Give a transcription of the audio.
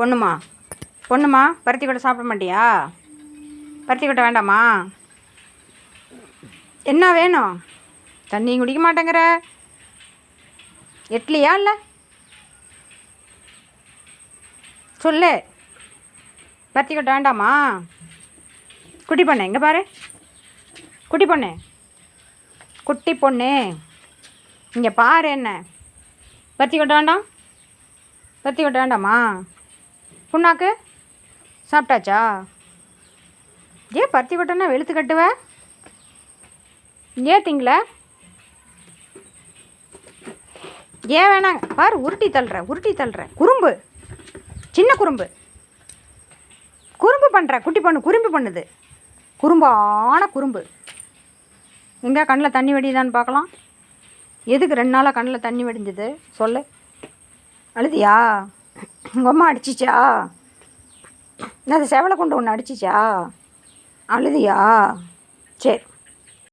பொண்ணுமா? பொண்ணுமா பருத்தி கொட்டை சாப்பிட மாட்டியா? பருத்தி கொட்டை வேண்டாமா? என்ன வேணும்? தண்ணி குடிக்க மாட்டேங்கிற. எட்லியா இல்லை? சொல்லு. பருத்தி கொட்டை வேண்டாமா? குட்டி பொண்ணு எங்கே பாரு? குட்டி பொண்ணு. குட்டி பொண்ணு. இங்கே பாரு என்ன. பருத்தி கொட்டை வேண்டாம்? பருத்தி கொட்டை வேண்டாமா? புண்ணாக்கு? சாப்பிட்டாச்சா? ஏன் பருத்தி கொட்டைன்னா வெளுத்து கட்டுவ? ஏன் திங்கள ஏன் வேணாங்க. பாரு உருட்டி தள்ளுற உருட்டி தள்ளுற. குறும்பு. சின்ன குறும்பு. குறும்பு பண்ணுற குட்டி பொண்ணு குறும்பு பண்ணுது. குறும்பான குறும்பு. எங்கே கண்ணில் தண்ணி வடியுதான்னு பார்க்கலாம். எதுக்கு ரெண்டு நாளாக கண்ணில் தண்ணி வடிஞ்சது? சொல்லு. அழுதியா? உங்கள் அம்மா அடிச்சிச்சா? அது செவலை கொண்டு ஒன்று அடிச்சிச்சா? அழுதியா? சரி.